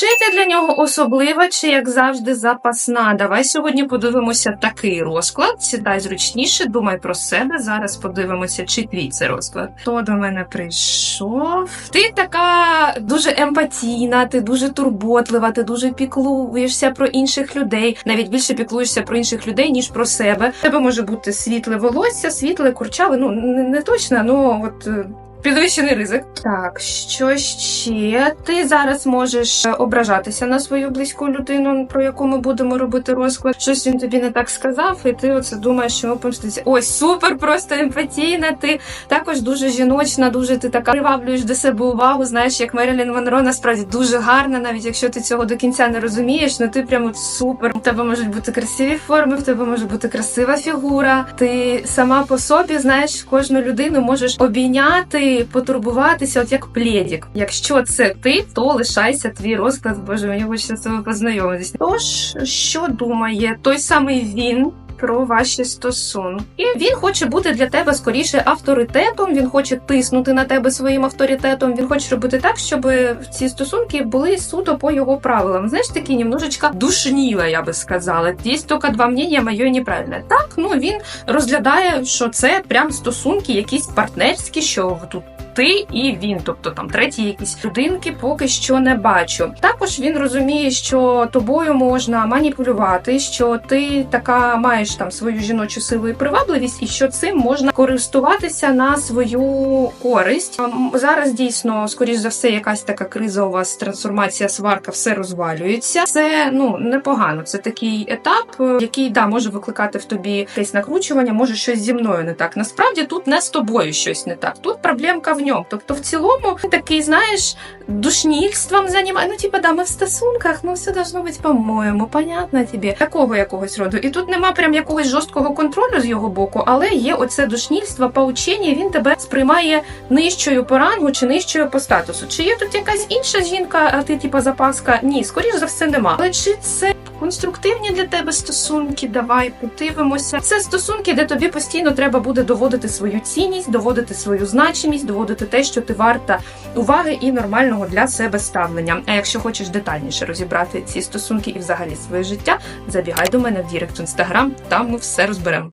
Чи ти для нього особлива, чи як завжди запасна? Давай сьогодні подивимося такий розклад. Сідай зручніше, думай про себе. Зараз подивимося, чи твій це розклад. Хто до мене прийшов? Ти така дуже емпатійна, ти дуже турботлива, ти дуже піклуєшся про інших людей. Навіть більше піклуєшся про інших людей, ніж про себе. Тебе може бути світле волосся, світле курчаве. Ну не, точно, ну от. Підвищений ризик. Так, що ще? Ти зараз можеш е, ображатися на свою близьку людину, про яку ми будемо робити розклад. Щось він тобі не так сказав, і ти оце думаєш, що помститься. Ой, супер, просто емпатійна. Ти також дуже жіночна, дуже ти така приваблюєш до себе увагу. Знаєш, як Мерілін Монро насправді дуже гарна, навіть якщо ти цього до кінця не розумієш, ну ти прямо супер. У тебе можуть бути красиві форми, в тебе може бути красива фігура. Ти сама по собі знаєш кожну людину можеш обійняти, потурбуватися, от як плєдік. Якщо це ти, то лишайся твій розклад. Боже, мені хочеться з тобою познайомитись. Тож, що думає той самий він? Про ваші стосунки. Він хоче бути для тебе скоріше авторитетом. Він хоче тиснути на тебе своїм авторитетом. Він хоче робити так, щоб ці стосунки були суто по його правилам. Знаєш, такі немножечко душніла, я би сказала. Є тільки два мнення, моє неправильне. Так, ну він розглядає, що це прям стосунки, якісь партнерські, що тут. Ти і він, тобто там треті якісь людинки поки що не бачу. Також він розуміє, що тобою можна маніпулювати, що ти така маєш там свою жіночу силу і привабливість, і що цим можна користуватися на свою користь. Зараз дійсно, скоріш за все, якась така вас, трансформація, сварка, все розвалюється. Це ну непогано. Це такий етап, е, який да може викликати в тобі якесь накручування, може щось зі мною не так. Насправді тут не з тобою щось не так. Тут проблемка в ньому. Тобто, в цілому, такий, знаєш, душнільством займає. Ну, типа, да, ми в стосунках, ну все должно бути по-моєму, понятно тобі. Такого якогось роду. І тут нема прям якогось жорсткого контролю з його боку, але є оце душнільство, поучення, він тебе сприймає нижчою по рангу чи нижчою по статусу. Чи є тут якась інша жінка, а ти, типа, запаска? Ні, скоріш за все, нема. Але чи це конструктивні для тебе стосунки? Давай подивимося. Це стосунки, де тобі постійно треба буде доводити свою цінність, доводити свою значимість, доводити те, що ти варта уваги і нормального для себе ставлення. А якщо хочеш детальніше розібрати ці стосунки і взагалі своє життя, забігай до мене в Дірект в інстаграм, там ми все розберемо.